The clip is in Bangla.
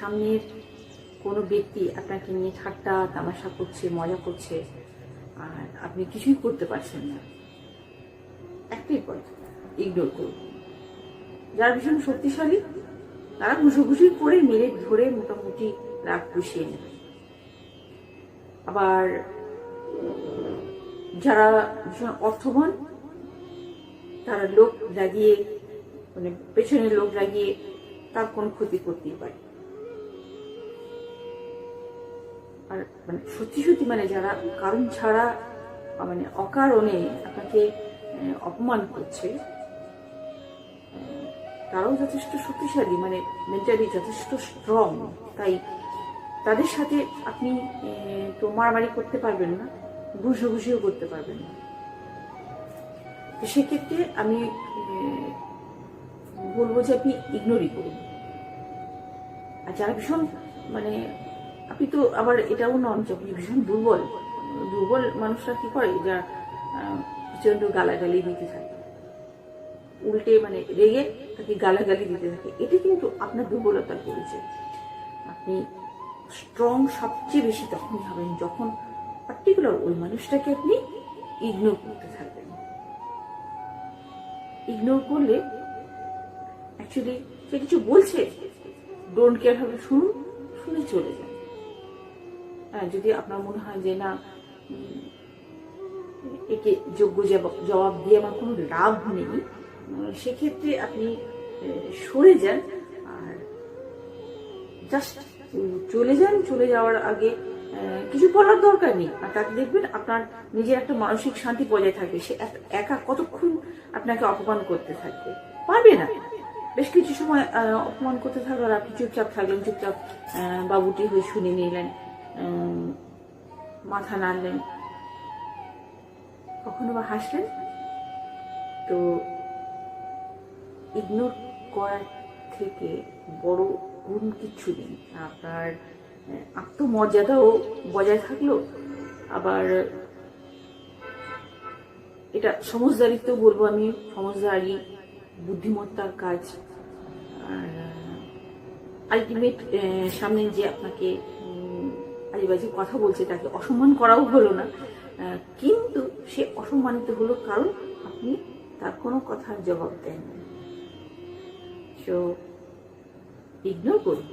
সামনের কোনো ব্যক্তি আপনাকে নিয়ে ঠাট্টা, তামাশা করছে, মজা করছে, আর আপনি কিছুই করতে পারছেন না। একটাই পথ ইগনোর করুন। যারা ভীষণ শক্তিশালী, তারা ঘুষোঘুষি করে মেরে ধরে মোটামুটি রাগ পুষিয়ে নেবে। আবার যারা ভীষণ অর্থবান, তারা লোক লাগিয়ে মানে পেছনে লোক লাগিয়ে তার কোনো ক্ষতি করতেই পারে। আর মানে সত্যি সত্যি মানে যারা কারণ ছাড়া মানে অকারণে আপনাকে অপমান করছে তারাও যথেষ্ট শক্তিশালী মানে মেন্টালি যথেষ্ট স্ট্রং তাই তাদের সাথে আপনি তো মারামারি করতে পারবেন না ঘুষোঘুষিও করতে পারবেন না। তো সেক্ষেত্রে আমি বলব যে আপনি ইগনোরই করুন। আর যারা ভীষণ মানে আপনি তো আবার এটাও নন যে আপনি ভীষণ দুর্বল। দুর্বল মানুষরা কি করে? যা প্রচণ্ড গালাগালি দিতে থাকে। উল্টে মানে রেগে তাকে গালাগালি দিতে থাকে। এটা কিন্তু আপনার দুর্বলতার পরিচয় আপনি স্ট্রং সবচেয়ে বেশি তখনই হবেন যখন পার্টিকুলার ওই মানুষটাকে আপনি ইগনোর করতে থাকবেন। ইগনোর করলে অ্যাকচুয়ালি সে কিছু বলছে। ডোন্ট কেয়ার হবে শুনুন, শুনে চলে যান। হ্যাঁ যদি আপনার মনে হয় যে, না একে যোগ্য জবাব- দিয়ে আমার কোনো লাভ নেই সেক্ষেত্রে আপনি সরে যান আর জাস্ট চলে যান। চলে যাওয়ার আগে কিছু বলার দরকার নেই। আর তাকে দেখবেন আপনার নিজের একটা মানসিক শান্তি বজায় থাকবে সে এক- কতক্ষণ আপনাকে অপমান করতে থাকবে? পারবে না। বেশ কিছু সময় অপমান করতে থাকল আর আপনি চুপচাপ থাকলেন, চুপচাপ বাবুটি হয়ে শুনে নিলেন। মাথা নাড়লেন। কখনো বা হাসলেন? তো ইগনোর করার থেকে বড় গুণ কিচ্ছু নেই। আপনার আত্মমর্যাদাও বজায় থাকল। আবার এটা সমজদারিত্ব বলব আমি সমজদারি বুদ্ধিমত্তার কাজ। আর আলটিমেট সামনে যে আপনাকে আজেবাজে কথা বলছে তাকে অসম্মান করাও হলো না। কিন্তু সে অসম্মানিত হলো কারণ আপনি তার কোনো কথার জবাব দেননি। সো ইগনোর করুন।